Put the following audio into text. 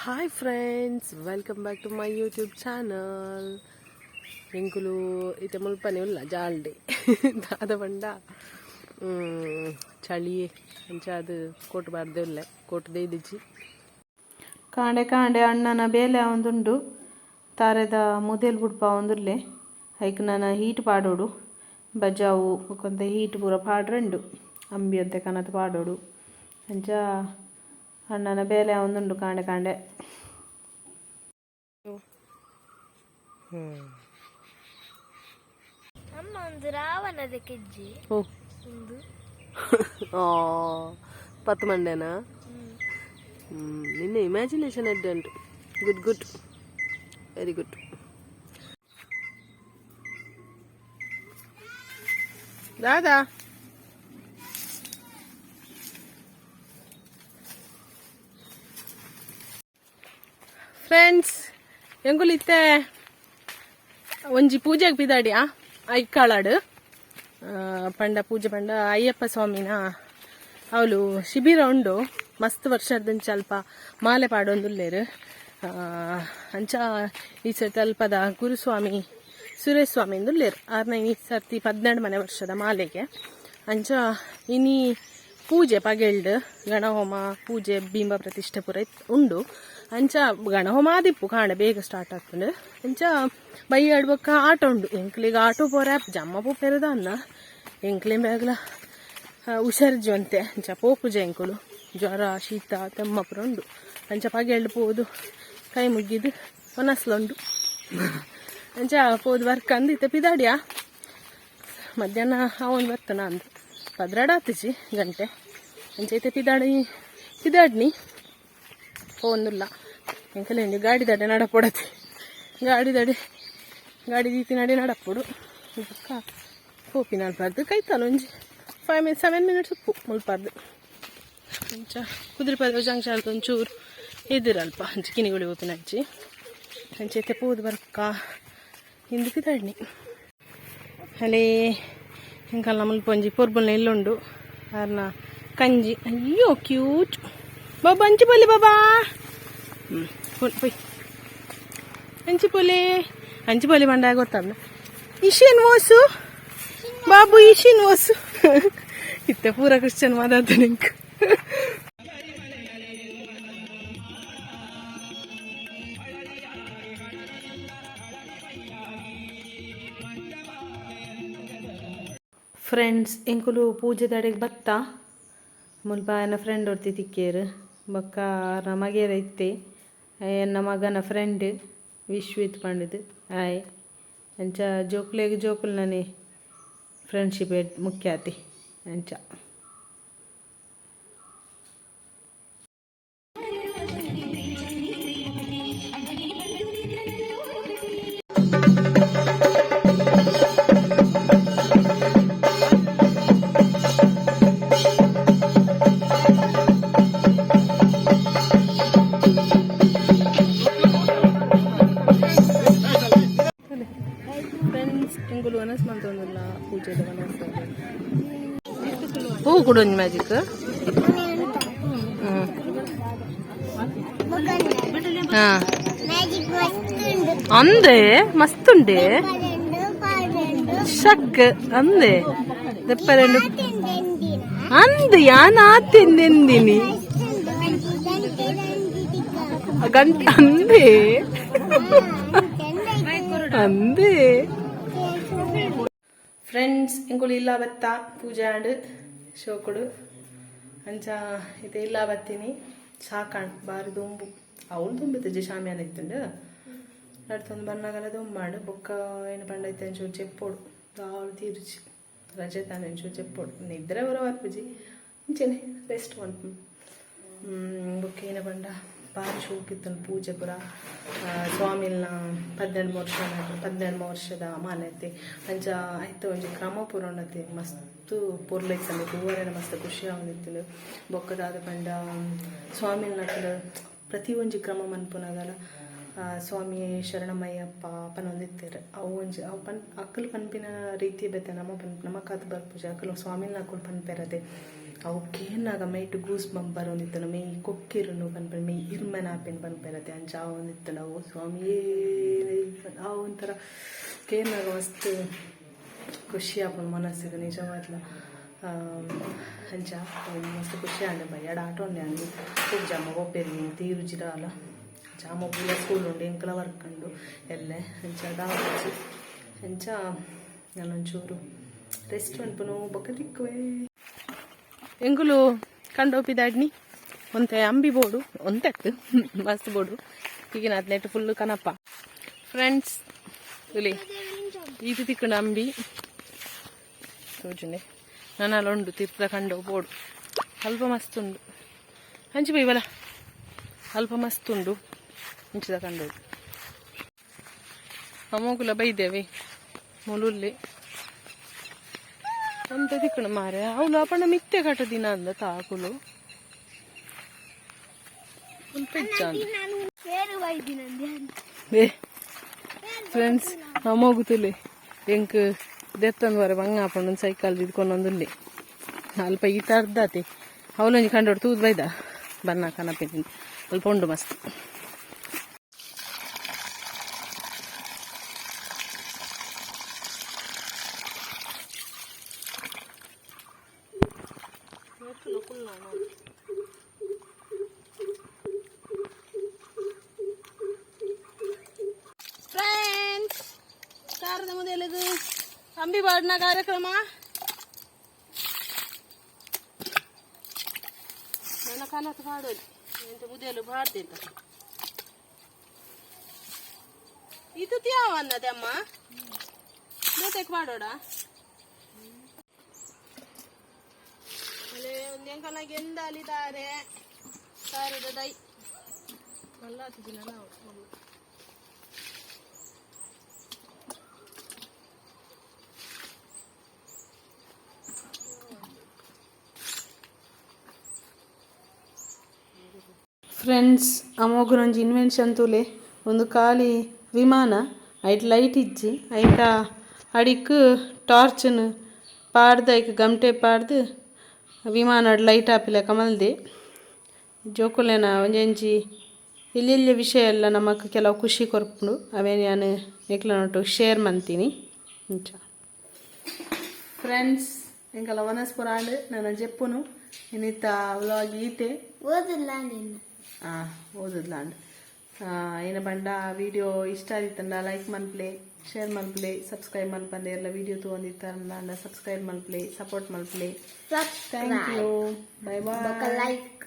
Hi friends welcome back to my YouTube channel ಎಂಕುಲು ಇತ ಮುಲ್ಪನೆ ಉಲ್ಲ ಜಾಲ್ಡೆ ದಾದ ಹ್ಮ್, ಚಳಿ ಅಂಚ ಅದು ಕೋಟ್ ಬಾರ್ದೆ ಉಲ್ಲ. ಕೋಟ್ ದೇದಿಚ್ಚಿ ಕಾಂಡೆ ಕಾಂಡೆ ಅಣ್ಣನ ಬೇಲೆ ಒಂದುಂಡು ತಾರೆದ ಮುದೇಲ್ ಬುಡ್ಪ ಒಂದುಲ್ಲೆ ಐಕ್ ನಾನು ಹೀಟ್ ಪಾಡೋಡು. ಬಜಾವು ಕೊಂತ ಹೀಟ್ ಪೂರ ಪಾಡ್ರೆಂಡು. ಅಂಬಿ ಅಂತೆ ಕನತ ಪಾಡೋಡು. ಅಂಚ ಅಣ್ಣನ ಬೇಲೆ ಒಂದುಂಡು ಕಾಂಡೆ ಕಾಂಡೆ ಅಮ್ಮ ಒಂದು ರಾವಣದ ಕೆಜ್ಜಿ ಓ ಒಂದು ಆ, ಪತ್ತು ಮಂಡೆನಾ ಹ್ಮ್, ನಿನ್ನ ಇಮ್ಯಾಜಿನೇಷನ್ ಎಡ್ಡೆ ಉಂಟು ಗುಡ್ ಗುಡ್ ವೆರಿ ಗುಡ್ ದಾದಾ ಫ್ರೆಂಡ್ಸ್ ಹೆಂಗುಲಿತ್ತೆ ಒಂಜಿ ಪೂಜೆಗೆ ಬಿದಾಡಿಯಾ? ಆ ಆ, ಪಂಡ ಪೂಜೆ ಪಂಡ ಅಯ್ಯಪ್ಪ ಸ್ವಾಮಿನ ಅವಳು ಶಿಬಿರ ಉಂಡು. ಮಸ್ತ್ ವರ್ಷದಂಚ ಅಲ್ಪ ಮಾಲೆ ಪಾಡೊಂದುಲ್ಲೇರು. ಅಂಚ ಈ ಸರ್ತಿ ಅಲ್ಪದ ಗುರುಸ್ವಾಮಿ ಸುರೇಶ್ ಸ್ವಾಮಿ ಲೇರು ಆರ್ನ ಈ ಸರ್ತಿ ಪದ್ನೆರಡು ಮನೆ ವರ್ಷದ ಮಾಲೆಗೆ. ಅಂಚ ಇನಿ ಪೂಜೆ ಪಗೆಲ್ಡ್ ಗಣಹೋಮ, ಪೂಜೆ, ಬಿಂಬ ಪ್ರತಿಷ್ಠೆ ಪೂರ ಉಂಡು. ಅಂಚ ಗಣಹೋಮ ಆದಿಪ್ಪು ಕಾಣೆ ಬೇಗ ಸ್ಟಾರ್ಟ್ ಆಗ್ತದೆ ಅಂಚ ಬೈ ಬಕ್ಕ ಆಟ ಉಂಡು. ಎಂಕ್ಲಿಗೆ ಆಟೋ ಪೋರ ಜಮ್ಮ ಪೋಪೆರದ ಅನ್ನ. ಎಂಕ್ಲೆ ಬೇಗಲ ಹುಷಾರ್ಜುವಂತೆ ಅಂಚ ಪೋಪುಜೆ ಎಂಕುಲು. ಜ್ವರ, ಶೀತ ತೆಮ್ಮ ಉಂಡು. ಅಂಚ ಪಗೆಲ್ಡ್ ಪೋದು, ಕೈ ಮುಗಿದು ಒನಸ್ಲುಂಡು. ಅಂಚ ಪೋದು ವರ್ಕ್ ಅಂದಿತ್ತೆ, ಪಿದಾಡಿಯಾ? ಮಧ್ಯಾಹ್ನ ಅವನು ಬರ್ತಾನ ಅಂದ. ಪದ್ರಾಡಾತಿಸಿ ಗಂಟೆ. ಅಂಚೈತೆ ಪಿದಾಡಿ ಪಿದಾಡ್ನಿ ಒಂದಿಲ್ಲ ಎಂಕಲೆ ನೀವು ಗಾಡಿ ದಡೆ ನಡಪೊಡತಿ ಗಾಡಿ ದಡೆ, ಗಾಡಿ ದೀತಿ ನಡೆ ನಡಪೊಡು ಇದಕ್ಕ ಕೋಪಿ ಅಲ್ಪಾರ್ದು ಕೈತಲ್ಲ ಒಂಜಿ. ಫೈವ್ ಮಿನಿಟ್ ಸೆವೆನ್ ಮಿನಿಟ್ಸ್ ಉಪ್ಪು ಮುಲ್ಪಾರ್ದು ಅಂಚ ಕುದುರೆಪದ ಜಂಕ್ಷನ್ ಒಂಚೂರು ಎದುರಲ್ಪ ಅಂಚಿ ಕಿನಿಗುಳಿ ಹೋಪಿನ ಹಂಚಿ ಅಂಚೈತೆ ಪೋದು ಬರ್ಕ. ಹಿಂದು ಪಿದಾಡ್ನಿ ಅಲ್ಲೇ ಇಂಕಲ್ಲ ಮುಲ್ಪೊಂಜಿ ಪೊರ್ಬುಲ್ನ ಇಲ್ಲುಂಡು ಅರ್ನ ಕಂಜಿ ಅಯ್ಯೋ ಕ್ಯೂಟ್ ಬಾಬಾ ಅಂಚಿ ಪೊಲಿ ಬಾಬಾ ಹ್ಞೂ ಪೊಯ್ ಅಂಚಿ ಪೊಲಿ ಅಂಚಿ ಪೊಲಿ ಮಂಡ ಗೊತ್ತಲ್ಲ ಇಶಿನ್ ಓಸು ಬಾಬು ಇಶಿನ್ ಓಸು ಇತ್ತೆ ಪೂರ ಕ್ರಿಶ್ಚಿಯನ್ ಮಾತಾಡ್ತ ಫ್ರೆಂಡ್ಸ್ ಎಂಕುಲು ಪೂಜೆ ತಡೆಗೆ ಬತ್ತ? ಮುಲ್ಪ ಎನ್ನ ಫ್ರೆಂಡ್ ಒರ್ತಿ ತಿಕ್ಕೇರು. ಬೊಕ್ಕ ನಮಗೇರ ಇತ್ತೆ ಎನ್ನ ಮಗನ ಫ್ರೆಂಡ್ ವಿಶ್ವಿತ್ ಪಂಡಿದ್ ಆಯ್, ಅಂಚ ಜೋಕ್ಲೆಗ್ ಜೋಕುಲ್ನನೆ ಫ್ರೆಂಡ್ಶಿಪ್ ಮುಖ್ಯ ಆತಿ ಅಂಚ. ಹೂ ಕೊಡೊಂಜಿ ಮ್ಯಾಜಿಕ್ ಹಾ ಮ್ಯಾಜಿಕ್ ವಸ್ತುಂಡು ಅಂದೆ ಮಸ್ತುಂಡೆ ಪಡೆಂಡು ಪಾಡೆಂಡು ಶಕ್ ಅಂದೆ ದೆಪ್ಪರೆಂಡು ತಿಂದೆಂದಿನ ಅಂದ್ ಯಾನ್ ಆತಿಂದೆಂದಿನಿ ಅಷ್ಟುಂಡು ಗಂಟೆ ದಂಡಿ ಟಿಕ್ಕ ಗಂಟ ಅಂದೆ ಅಂದೆ ಫ್ರೆಂಡ್ಸ್ ಇಂಗುಳು ಇಲ್ಲ ಬತ್ತ? ಪೂಜೆ ಆಂಡ್ ಶೋಕುಡು. ಅಂಚ, ಇದು ಇಲ್ಲ ಬತ್ತೀನಿ. ಸಾಕಾಣ್, ಬಾರಿ ದುಂಬು. ಅವಳು ತುಂಬಿತ್ತು ಶಾಮಿಯಾನ ಇತ್ತುಂಡು. ನಡ್ತೊಂದು ಬಣ್ಣಗಲ ದುಂಬಾಂಡು. ಬೊಕ್ಕ ಏನು ಪಂಡೈತೆ ಅಂಚೂರು ಚೆಪ್ಪೋಡು. ದಾವಳು ತೀರ್ಚಿ. ರಜೆ ತಾನೆ ಒಂಚೂರು ಚೆಪ್ಪೋಡು. ನಿದ್ರೆ ಬರೋ ಅರ್ಪುಜಿ ಇಂಚೆನೆ ರೆಸ್ಟ್ ಮಾಡ್ತು ಬೊಕ್ಕ ಏನ ಶೋಕಿತ್ತು ಪೂಜೆ ಪುರ ಸ್ವಾಮಿಲ್ನ ಪದ್ನೆಂಟು ವರ್ಷ ಪದ್ನೆಂಟು ವರ್ಷದ ಮಾನ್ಯತೆ ಅಂಚ ಆಯ್ತು ಒಂಜಿ ಕ್ರಮ ಪೂರ ಮಸ್ತ್ ಪೂರ್ಲೈತಂದು ತೂವರೆನ ಮಸ್ತ್ ಖುಷಿ ಆಗಿತ್ತು ಬೊಕ್ಕದಾದ ಪಂಡ ಸ್ವಾಮಿಲ್ನ ಪ್ರತಿ ಒಂಜಿ ಕ್ರಮ ಮನ್ಪುನಗಲ ಸ್ವಾಮಿ ಶರಣಮಯ್ಯಪ್ಪ ಅಪ್ಪನ ಒಂದಿತ್ತೇರು ಅವು ಒಂಜಿ, ಅವು ಪನ್ ಅಕ್ಕಲು ಪನ್ಪಿನ ರೀತಿ ಬೇತೆ, ನಮ್ಮ ಪನ್, ನಮ್ಮ ಕಾತು ಬರ್ಪೂಜೆ ಅಕ್ಕಲು ಸ್ವಾಮಿನ ಅಕ್ಕಲು ಪನ್ಪೆರದೆ. ಅವಕ್ಕೆ ನಾಗ ಮೈಟ್ ಗೂಸ್ ಬಂಪ್ ಬರೋಂದಿತ್ತನ ಮೈ ಕೊಕ್ಕಿರುನು ಪನ್ಪೆ ಮೈ ಇರ್ಮನ ಆಪೆನ್ ಪನ್ಪೆರತೆ ಅಂಚ ಅವಂದಿತ್ತು ನಾವು ಸ್ವಾಮಿಯೇ ಆ ಒಂಥರ ಕೇರ್ನಾಗ ಮಸ್ತ್ ಖುಷಿ ಆಪುಂಡು ಮನಸ್ಸಿಗೆ, ನಿಜವಾದ್ಲ. ಅಂಚ ಮಸ್ತ್ ಖುಷಿ ಆಂಡೆ ಬಯ್ಯಾಡ ಆಟ ಉಂಡೆ ಅಂದು खूप ಜಾಮ ಒಪ್ಪೇರಿ ತೀರು ಜಿರಾಲ ಜಾಮ ಪೂಲ ಸ್ಕೂಲ್ ಉಂಡು ಎಂಕಲ ವರ್ಕಂಡು ಎಲ್ಲೆ ಅಂಚ ದಾವಚ್ಚಿ ಅಂಚ ನಾನೊಂಚೂರು ರೆಸ್ಟೋರೆಂಟ್ ಪುನೋ ಬೊಕ್ಕ ದಿಕ್ಕುವೆ ಎಂಗುಲು ಕಂಡೋಪಿದಾಡ್ನಿ ಒಂತೆ ಅಂಬಿ ಬೋಡು ಒಂತೆತ್ತು ಮಸ್ತ್ ಬೋಡು. ಈಗಿನ ಅದ್ನೆಟ್ ಫುಲ್ಲು ಕನಪ್ಪ ಫ್ರೆಂಡ್ಸ್ ಇಲ್ಲಿ ಇದು ತಿಕ್ಕಣ ಅಂಬಿ. ನಾನು ನನ್ನಲ್ಲೊಂಡು ತಿರ್ತ ಕಂಡು ಬೋಡು. ಅಲ್ಪ ಮಸ್ತ್ ಉಂಡು ಹಂಚಿ ಬೈವಲ ಅಲ್ಪ ಮಸ್ತ್ ಉಂಡು ಹಂಚಿದ ಕಂಡು ಅಮ್ಮಗುಲ ಬೈದೇವೆ, ಮುಲುಲ್ಲಿ. ಅಂದ ತಾಕುಲು ಸ್ವಲ್ಪ ಇಜ್ಜ ಮಿತ್ತೆ ನಾನು ಸೇರು ಬೈದಿನಂದೆ తాకులు ಫ್ರೆಂಡ್ಸ್ ನಮ್ಮೋಗುತ್ತಲೆ ಎಂಕ್ ದೆತ್ತೊಂದು ವರೆ ಬಂಗ ಹಾಕೊಂಡು ಸೈಕಲ್ ಇದ್ಕೊಂಡು ಒಂದುಲ್ಲಿ. ಅಲ್ಪ ಈ ತರ್ದಾತಿ ಅವಲೊಂಜಿ ಕಂಡೋಡು ತೂದು ಬೈದ. ಬನ್ನ ಕನಪಿದ್ದೀನಿ ಅಲ್ಪ ಉಂಡು ಮಸ್ತ್. ಅಂಬಿ ಕಾರ್ಯಕ್ರಮ? ನನ್ನ ಕನಸು ಮಾಡೋದು ಎಂತ ಮುದೆಲು ಪಾಡ್ತಿದ್ದ ಇದು ಯಾವ ಅನ್ನದೆ ಅಮ್ಮ? ಜೊತೆಗೆ ಮಾಡೋಡ ಒಂದು ಎಂಕನಾಗಿ ಎಂದಾಲಿದ್ದಾರೆ ಸಾರದ ದೈ. ಮಲ್ಲಾತಿದ್ದಿನ ನಾವು ಫ್ರೆಂಡ್ಸ್ ಅಮೋಗರೊಂಜಿ ಇನ್ವೆನ್ಷನ್ ತೂಲೆ ಒಂದು ಖಾಲಿ ವಿಮಾನ ಐಟ್ ಲೈಟ್ ಇಜ್ಜಿ ಐಟ ಅಡಿಕ್ ಟಾರ್ಚನ್ ಪಾಡ್ದು ಐಕ್ ಗಮ್ಟೆ ಪಾಡ್ದು ವಿಮಾನ ಲೈಟ್ ಆಪಿಲೆಕ ಮಲ್ದೆ ಜೋಕುಲೆನ ಒಂಜೊಂಜಿ ಇಲ್ಲೆಲ್ಲ ವಿಷಯ ಎಲ್ಲ ನಮಕ್ ಕೆಲವು ಖುಷಿ ಕೊರ್ಪುಂಡು ಅವೇ ನಾನು ನಿಕ್ಲನೊಟ್ಟು ಶೇರ್ ಮಂತೀನಿ ಇಂಚ ಫ್ರೆಂಡ್ಸ್ ಎಂಕಲ್ಲ ವನಸ್ಪುರಾಂಡ್ ನನ್ನ ಜೆಪ್ಪುನು ಇನ್ನಿತ್ತ ವ್ಲಾಗ್ ಈತೆ ಓದಿಲ್ಲ ನಿನ್ನ ಆ ಓದುದ್ಲಾಂಡ್ ಏನ ಬಂಡ ವಿಡಿಯೋ ಇಷ್ಟ ಆದಿತ್ತಂಡ ಲೈಕ್ ಮನ್ಪ್ಲೆ ಶೇರ್ ಮನ್ಪ್ಲೆ ಸಬ್ಸ್ಕ್ರೈಬ್ ಮನ್ಪಂದೆ, ಎಲ್ಲ ವಿಡಿಯೋ ತೊಗೊಂಡಿತ್ತಾರಂಡ ಸಬ್ಸ್ಕ್ರೈಬ್ ಮನ್ಪ್ಲೆ support ಮನ್ಪ್ಲೆ. Thank you bye bye like